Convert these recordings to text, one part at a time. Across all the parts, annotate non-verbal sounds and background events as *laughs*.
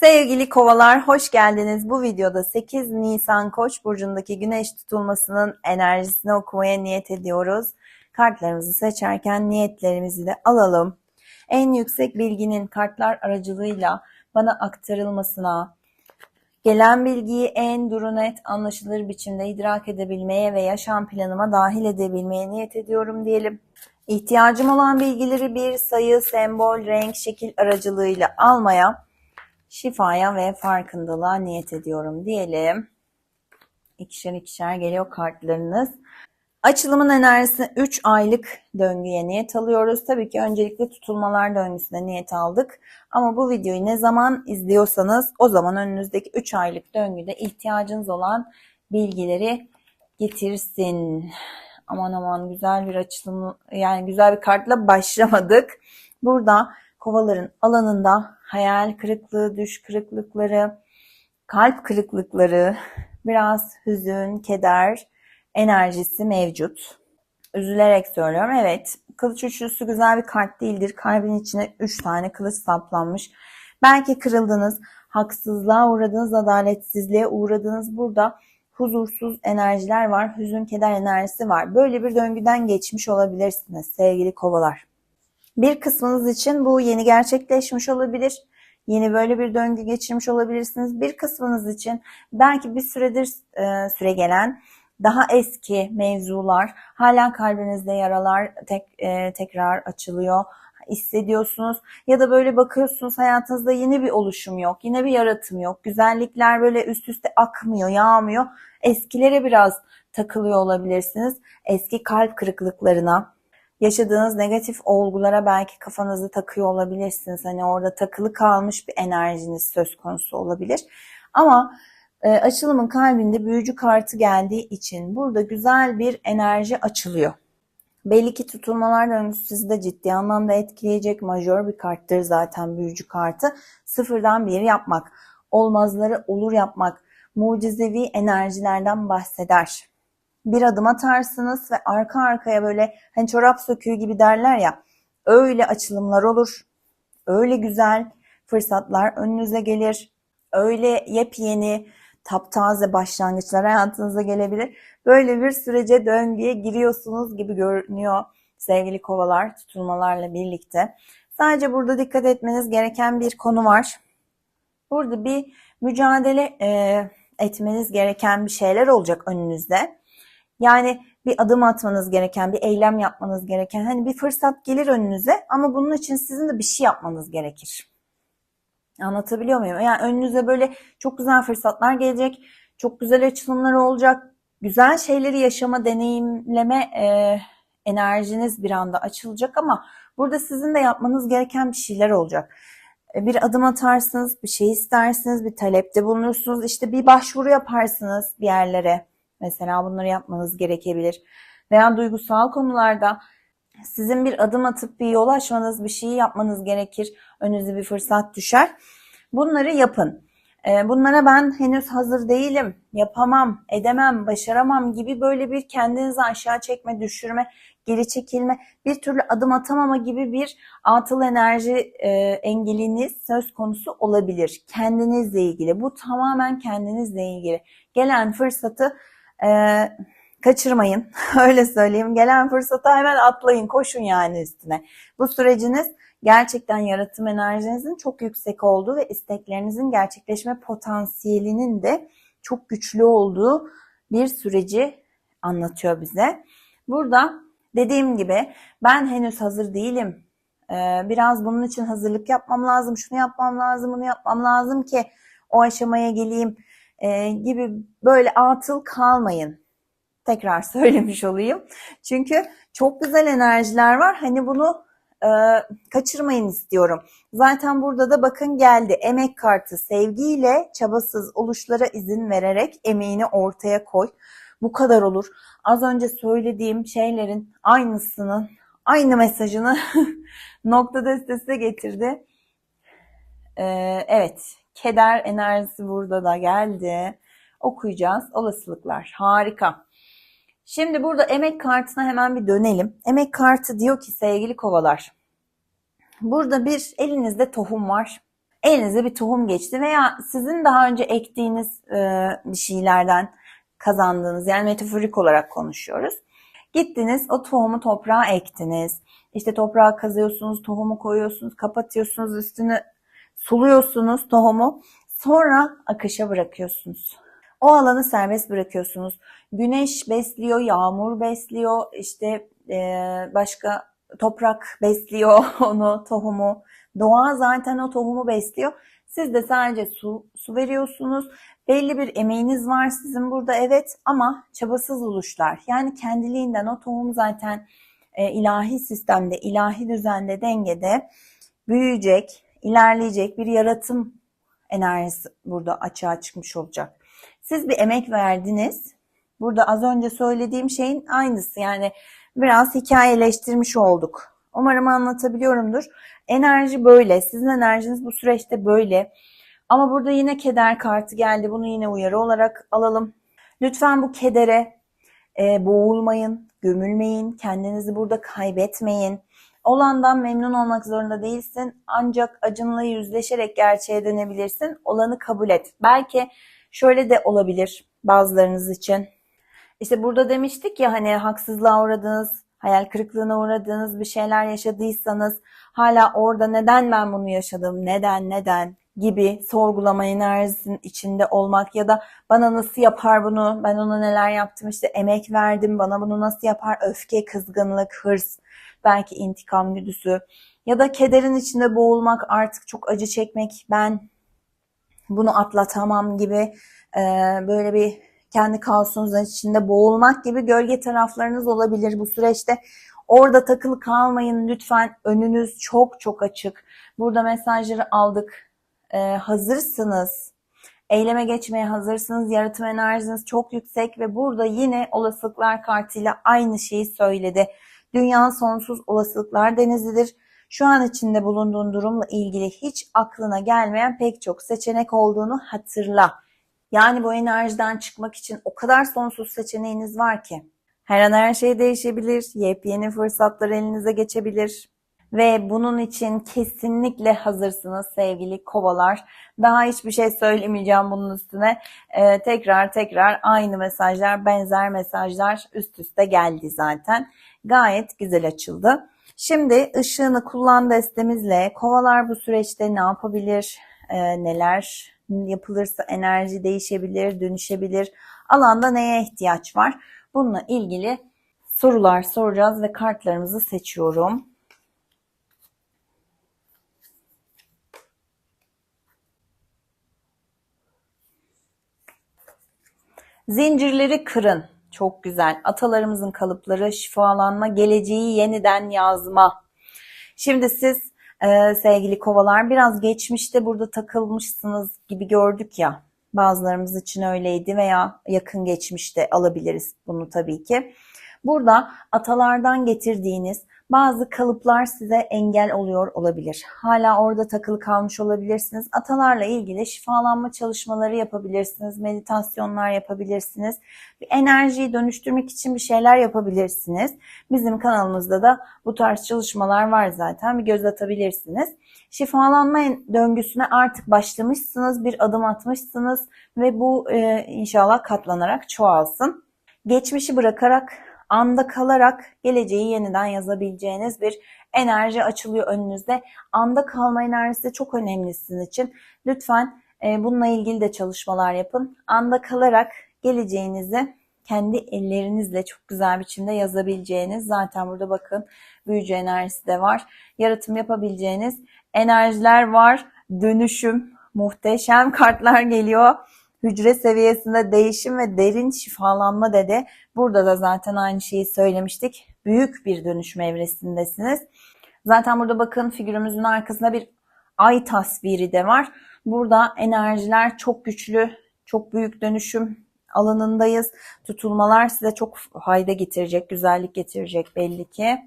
Sevgili kovalar hoş geldiniz. Bu videoda 8 Nisan Koç burcundaki güneş tutulmasının enerjisini okumaya niyet ediyoruz. Kartlarımızı seçerken niyetlerimizi de alalım. En yüksek bilginin kartlar aracılığıyla bana aktarılmasına, gelen bilgiyi en duru net anlaşılır biçimde idrak edebilmeye ve yaşam planıma dahil edebilmeye niyet ediyorum diyelim. İhtiyacım olan bilgileri bir sayı, sembol, renk, şekil aracılığıyla almaya, şifaya ve farkındalığa niyet ediyorum diyelim. İkişer ikişer geliyor kartlarınız. Açılımın enerjisini 3 aylık döngüye niyet alıyoruz. Tabii ki öncelikle tutulmalar döngüsüne niyet aldık. Ama bu videoyu ne zaman izliyorsanız o zaman önünüzdeki 3 aylık döngüde ihtiyacınız olan bilgileri getirsin. Aman aman güzel bir açılım yani güzel bir kartla başlamadık. Burada kovaların alanında hayal kırıklığı, düş kırıklıkları, kalp kırıklıkları, biraz hüzün, keder enerjisi mevcut. Üzülerek söylüyorum. Evet, kılıç üçlüsü güzel bir kart değildir. Kalbin içine üç tane kılıç saplanmış. Belki kırıldınız, haksızlığa uğradınız, adaletsizliğe uğradınız. Burada huzursuz enerjiler var, hüzün, keder enerjisi var. Böyle bir döngüden geçmiş olabilirsiniz sevgili kovalar. Bir kısmınız için bu yeni gerçekleşmiş olabilir. Yeni böyle bir döngü geçirmiş olabilirsiniz. Bir kısmınız için belki bir süredir e, süre gelen daha eski mevzular, hala kalbinizde yaralar tek, e, tekrar açılıyor hissediyorsunuz ya da böyle bakıyorsunuz hayatınızda yeni bir oluşum yok, yine bir yaratım yok. Güzellikler böyle üst üste akmıyor, yağmıyor. Eskilere biraz takılıyor olabilirsiniz. Eski kalp kırıklıklarına, yaşadığınız negatif olgulara belki kafanızı takıyor olabilirsiniz. Hani orada takılı kalmış bir enerjiniz söz konusu olabilir. Ama e, açılımın kalbinde büyücü kartı geldiği için burada güzel bir enerji açılıyor. Belli ki tutulmalar döngüsü sizi de ciddi anlamda etkileyecek majör bir karttır zaten büyücü kartı. Sıfırdan bir yapmak, olmazları olur yapmak, mucizevi enerjilerden bahseder bir adım atarsınız ve arka arkaya böyle hani çorap söküğü gibi derler ya öyle açılımlar olur. Öyle güzel fırsatlar önünüze gelir. Öyle yepyeni taptaze başlangıçlar hayatınıza gelebilir. Böyle bir sürece döngüye giriyorsunuz gibi görünüyor sevgili kovalar tutulmalarla birlikte. Sadece burada dikkat etmeniz gereken bir konu var. Burada bir mücadele e, etmeniz gereken bir şeyler olacak önünüzde. Yani bir adım atmanız gereken, bir eylem yapmanız gereken hani bir fırsat gelir önünüze ama bunun için sizin de bir şey yapmanız gerekir. Anlatabiliyor muyum? Yani önünüze böyle çok güzel fırsatlar gelecek, çok güzel açılımlar olacak, güzel şeyleri yaşama, deneyimleme e, enerjiniz bir anda açılacak ama burada sizin de yapmanız gereken bir şeyler olacak. E, bir adım atarsınız, bir şey istersiniz, bir talepte bulunursunuz, işte bir başvuru yaparsınız bir yerlere Mesela bunları yapmanız gerekebilir. Veya duygusal konularda sizin bir adım atıp bir yol açmanız, bir şeyi yapmanız gerekir. Önünüze bir fırsat düşer. Bunları yapın. Ee, bunlara ben henüz hazır değilim, yapamam, edemem, başaramam gibi böyle bir kendinizi aşağı çekme, düşürme, geri çekilme, bir türlü adım atamama gibi bir atıl enerji e, engeliniz söz konusu olabilir. Kendinizle ilgili. Bu tamamen kendinizle ilgili. Gelen fırsatı ee, kaçırmayın. *laughs* Öyle söyleyeyim. Gelen fırsata hemen atlayın, koşun yani üstüne. Bu süreciniz gerçekten yaratım enerjinizin çok yüksek olduğu ve isteklerinizin gerçekleşme potansiyelinin de çok güçlü olduğu bir süreci anlatıyor bize. Burada dediğim gibi ben henüz hazır değilim. Biraz bunun için hazırlık yapmam lazım, şunu yapmam lazım, bunu yapmam lazım ki o aşamaya geleyim e, gibi böyle atıl kalmayın. Tekrar *laughs* söylemiş olayım. Çünkü çok güzel enerjiler var. Hani bunu e, kaçırmayın istiyorum. Zaten burada da bakın geldi. Emek kartı sevgiyle çabasız oluşlara izin vererek emeğini ortaya koy. Bu kadar olur. Az önce söylediğim şeylerin aynısını, aynı mesajını *laughs* nokta destesi getirdi. Ee, evet, Keder enerjisi burada da geldi. Okuyacağız. Olasılıklar. Harika. Şimdi burada emek kartına hemen bir dönelim. Emek kartı diyor ki sevgili kovalar. Burada bir elinizde tohum var. elinize bir tohum geçti veya sizin daha önce ektiğiniz e, bir şeylerden kazandığınız yani metaforik olarak konuşuyoruz. Gittiniz o tohumu toprağa ektiniz. İşte toprağa kazıyorsunuz, tohumu koyuyorsunuz, kapatıyorsunuz, üstünü suluyorsunuz tohumu. Sonra akışa bırakıyorsunuz. O alanı serbest bırakıyorsunuz. Güneş besliyor, yağmur besliyor, işte e, başka toprak besliyor *laughs* onu, tohumu. Doğa zaten o tohumu besliyor. Siz de sadece su, su veriyorsunuz. Belli bir emeğiniz var sizin burada evet ama çabasız oluşlar. Yani kendiliğinden o tohum zaten e, ilahi sistemde, ilahi düzende, dengede büyüyecek, ilerleyecek bir yaratım enerjisi burada açığa çıkmış olacak. Siz bir emek verdiniz. Burada az önce söylediğim şeyin aynısı. Yani biraz hikayeleştirmiş olduk. Umarım anlatabiliyorumdur. Enerji böyle. Sizin enerjiniz bu süreçte böyle. Ama burada yine keder kartı geldi. Bunu yine uyarı olarak alalım. Lütfen bu kedere e, boğulmayın, gömülmeyin, kendinizi burada kaybetmeyin. Olandan memnun olmak zorunda değilsin. Ancak acınla yüzleşerek gerçeğe dönebilirsin. Olanı kabul et. Belki şöyle de olabilir bazılarınız için. İşte burada demiştik ya hani haksızlığa uğradınız, hayal kırıklığına uğradığınız bir şeyler yaşadıysanız hala orada neden ben bunu yaşadım, neden, neden gibi sorgulama enerjisinin içinde olmak ya da bana nasıl yapar bunu, ben ona neler yaptım işte emek verdim, bana bunu nasıl yapar, öfke, kızgınlık, hırs, belki intikam güdüsü ya da kederin içinde boğulmak, artık çok acı çekmek, ben bunu atlatamam gibi e, böyle bir kendi kaosunuzun içinde boğulmak gibi gölge taraflarınız olabilir bu süreçte. Orada takılı kalmayın lütfen. Önünüz çok çok açık. Burada mesajları aldık. E, hazırsınız. Eyleme geçmeye hazırsınız. Yaratım enerjiniz çok yüksek ve burada yine olasılıklar kartıyla aynı şeyi söyledi. Dünya sonsuz olasılıklar denizidir. Şu an içinde bulunduğun durumla ilgili hiç aklına gelmeyen pek çok seçenek olduğunu hatırla. Yani bu enerjiden çıkmak için o kadar sonsuz seçeneğiniz var ki. Her an her şey değişebilir, yepyeni fırsatlar elinize geçebilir. Ve bunun için kesinlikle hazırsınız sevgili kovalar. Daha hiçbir şey söylemeyeceğim bunun üstüne. Ee, tekrar tekrar aynı mesajlar, benzer mesajlar üst üste geldi zaten. Gayet güzel açıldı. Şimdi ışığını kullan destemizle kovalar bu süreçte ne yapabilir, e, neler yapılırsa enerji değişebilir, dönüşebilir. Alanda neye ihtiyaç var? Bununla ilgili sorular soracağız ve kartlarımızı seçiyorum. Zincirleri kırın. Çok güzel. Atalarımızın kalıpları, şifalanma, geleceği yeniden yazma. Şimdi siz e, sevgili kovalar biraz geçmişte burada takılmışsınız gibi gördük ya. Bazılarımız için öyleydi veya yakın geçmişte alabiliriz bunu tabii ki. Burada atalardan getirdiğiniz bazı kalıplar size engel oluyor olabilir. Hala orada takılı kalmış olabilirsiniz. Atalarla ilgili şifalanma çalışmaları yapabilirsiniz, meditasyonlar yapabilirsiniz. Bir enerjiyi dönüştürmek için bir şeyler yapabilirsiniz. Bizim kanalımızda da bu tarz çalışmalar var zaten. Bir göz atabilirsiniz. Şifalanma döngüsüne artık başlamışsınız, bir adım atmışsınız ve bu e, inşallah katlanarak çoğalsın. Geçmişi bırakarak anda kalarak geleceği yeniden yazabileceğiniz bir enerji açılıyor önünüzde. Anda kalma enerjisi çok önemli sizin için. Lütfen e, bununla ilgili de çalışmalar yapın. Anda kalarak geleceğinizi kendi ellerinizle çok güzel biçimde yazabileceğiniz zaten burada bakın büyücü enerjisi de var. Yaratım yapabileceğiniz enerjiler var. Dönüşüm muhteşem kartlar geliyor hücre seviyesinde değişim ve derin şifalanma dedi. Burada da zaten aynı şeyi söylemiştik. Büyük bir dönüşüm evresindesiniz. Zaten burada bakın figürümüzün arkasında bir ay tasviri de var. Burada enerjiler çok güçlü, çok büyük dönüşüm alanındayız. Tutulmalar size çok fayda getirecek, güzellik getirecek belli ki.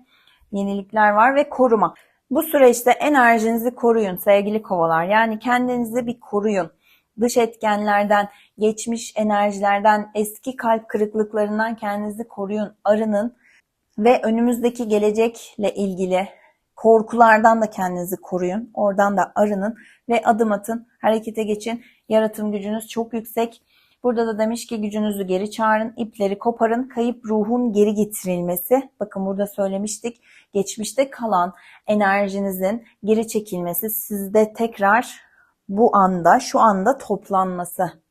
Yenilikler var ve koruma. Bu süreçte enerjinizi koruyun sevgili kovalar. Yani kendinizi bir koruyun dış etkenlerden, geçmiş enerjilerden, eski kalp kırıklıklarından kendinizi koruyun, arının ve önümüzdeki gelecekle ilgili Korkulardan da kendinizi koruyun. Oradan da arının ve adım atın. Harekete geçin. Yaratım gücünüz çok yüksek. Burada da demiş ki gücünüzü geri çağırın, ipleri koparın, kayıp ruhun geri getirilmesi. Bakın burada söylemiştik. Geçmişte kalan enerjinizin geri çekilmesi, sizde tekrar bu anda, şu anda toplanması.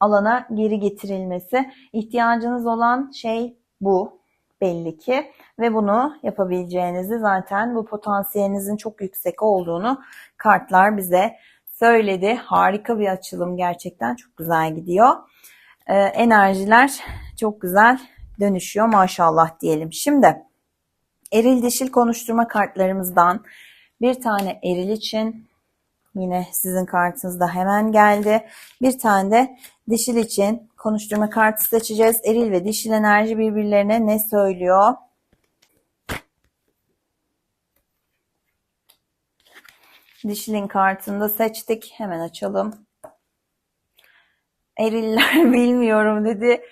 Alana geri getirilmesi. İhtiyacınız olan şey bu belli ki ve bunu yapabileceğinizi zaten bu potansiyelinizin çok yüksek olduğunu kartlar bize söyledi. Harika bir açılım gerçekten çok güzel gidiyor. Ee, enerjiler çok güzel dönüşüyor maşallah diyelim. Şimdi eril dişil konuşturma kartlarımızdan bir tane eril için yine sizin kartınızda hemen geldi. Bir tane de dişil için konuşturma kartı seçeceğiz. Eril ve dişil enerji birbirlerine ne söylüyor? Dişilin kartını da seçtik. Hemen açalım. Eriller *laughs* bilmiyorum dedi.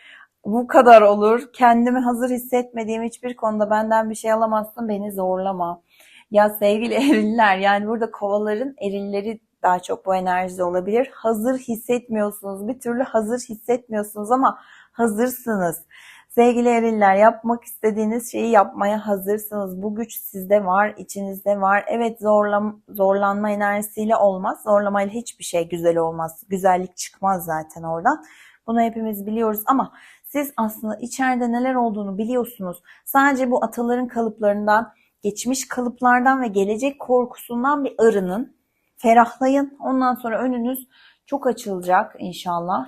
Bu kadar olur. Kendimi hazır hissetmediğim hiçbir konuda benden bir şey alamazsın. Beni zorlama. Ya sevgili *laughs* eriller yani burada kovaların erilleri daha çok bu enerjide olabilir. Hazır hissetmiyorsunuz. Bir türlü hazır hissetmiyorsunuz ama hazırsınız. Sevgili eriller yapmak istediğiniz şeyi yapmaya hazırsınız. Bu güç sizde var, içinizde var. Evet zorlam zorlanma enerjisiyle olmaz. Zorlamayla hiçbir şey güzel olmaz. Güzellik çıkmaz zaten oradan. Bunu hepimiz biliyoruz ama siz aslında içeride neler olduğunu biliyorsunuz. Sadece bu ataların kalıplarından, geçmiş kalıplardan ve gelecek korkusundan bir arının. Ferahlayın. Ondan sonra önünüz çok açılacak inşallah.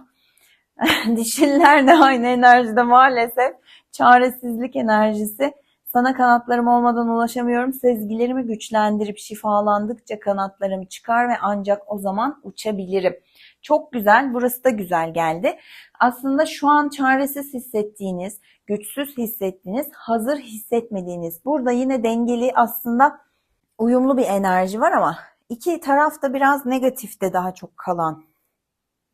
*laughs* Dişiller de aynı enerjide maalesef. Çaresizlik enerjisi. Sana kanatlarım olmadan ulaşamıyorum. Sezgilerimi güçlendirip şifalandıkça kanatlarım çıkar ve ancak o zaman uçabilirim. Çok güzel. Burası da güzel geldi. Aslında şu an çaresiz hissettiğiniz, güçsüz hissettiğiniz, hazır hissetmediğiniz. Burada yine dengeli aslında uyumlu bir enerji var ama iki tarafta biraz negatifte daha çok kalan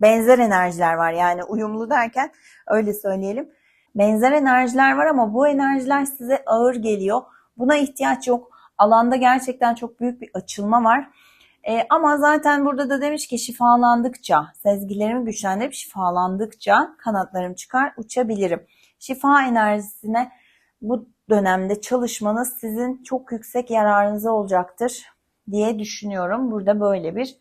benzer enerjiler var. Yani uyumlu derken öyle söyleyelim. Benzer enerjiler var ama bu enerjiler size ağır geliyor. Buna ihtiyaç yok. Alanda gerçekten çok büyük bir açılma var. E, ama zaten burada da demiş ki şifalandıkça, sezgilerimi güçlendirip şifalandıkça kanatlarım çıkar, uçabilirim. Şifa enerjisine bu dönemde çalışmanız sizin çok yüksek yararınıza olacaktır diye düşünüyorum. Burada böyle bir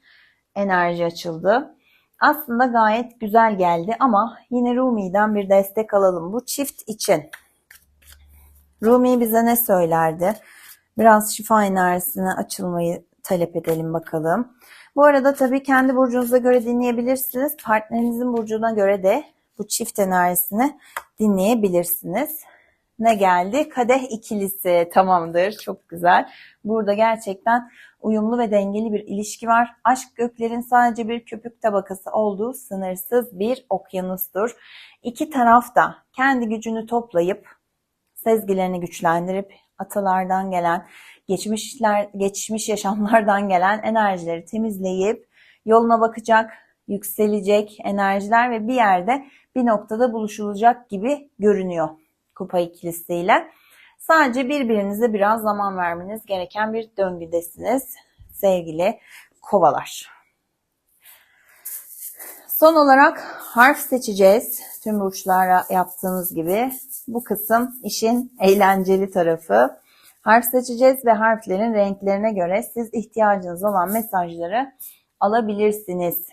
enerji açıldı. Aslında gayet güzel geldi ama yine Rumi'den bir destek alalım bu çift için. Rumi bize ne söylerdi? Biraz şifa enerjisine açılmayı talep edelim bakalım. Bu arada tabii kendi burcunuza göre dinleyebilirsiniz. Partnerinizin burcuna göre de bu çift enerjisini dinleyebilirsiniz. Ne geldi? Kadeh ikilisi tamamdır. Çok güzel. Burada gerçekten uyumlu ve dengeli bir ilişki var. Aşk göklerin sadece bir köpük tabakası olduğu sınırsız bir okyanustur. İki taraf da kendi gücünü toplayıp sezgilerini güçlendirip atalardan gelen, geçmişler, geçmiş yaşamlardan gelen enerjileri temizleyip yoluna bakacak, yükselecek enerjiler ve bir yerde bir noktada buluşulacak gibi görünüyor kupa ikilisiyle. Sadece birbirinize biraz zaman vermeniz gereken bir döngüdesiniz sevgili kovalar. Son olarak harf seçeceğiz. Tüm burçlara yaptığımız gibi. Bu kısım işin eğlenceli tarafı. Harf seçeceğiz ve harflerin renklerine göre siz ihtiyacınız olan mesajları alabilirsiniz.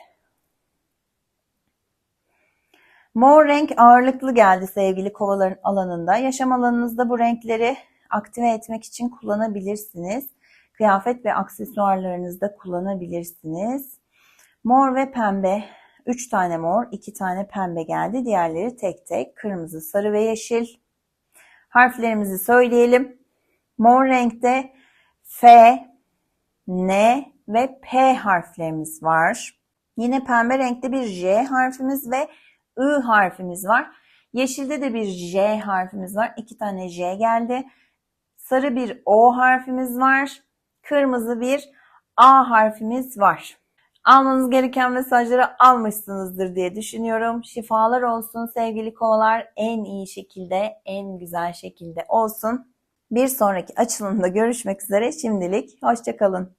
Mor renk ağırlıklı geldi sevgili kovaların alanında. Yaşam alanınızda bu renkleri aktive etmek için kullanabilirsiniz. Kıyafet ve aksesuarlarınızda kullanabilirsiniz. Mor ve pembe. 3 tane mor, 2 tane pembe geldi. Diğerleri tek tek kırmızı, sarı ve yeşil. Harflerimizi söyleyelim. Mor renkte F, N ve P harflerimiz var. Yine pembe renkte bir J harfimiz ve I harfimiz var. Yeşilde de bir J harfimiz var. İki tane J geldi. Sarı bir O harfimiz var. Kırmızı bir A harfimiz var. Almanız gereken mesajları almışsınızdır diye düşünüyorum. Şifalar olsun sevgili kovalar. En iyi şekilde, en güzel şekilde olsun. Bir sonraki açılımda görüşmek üzere. Şimdilik hoşça kalın.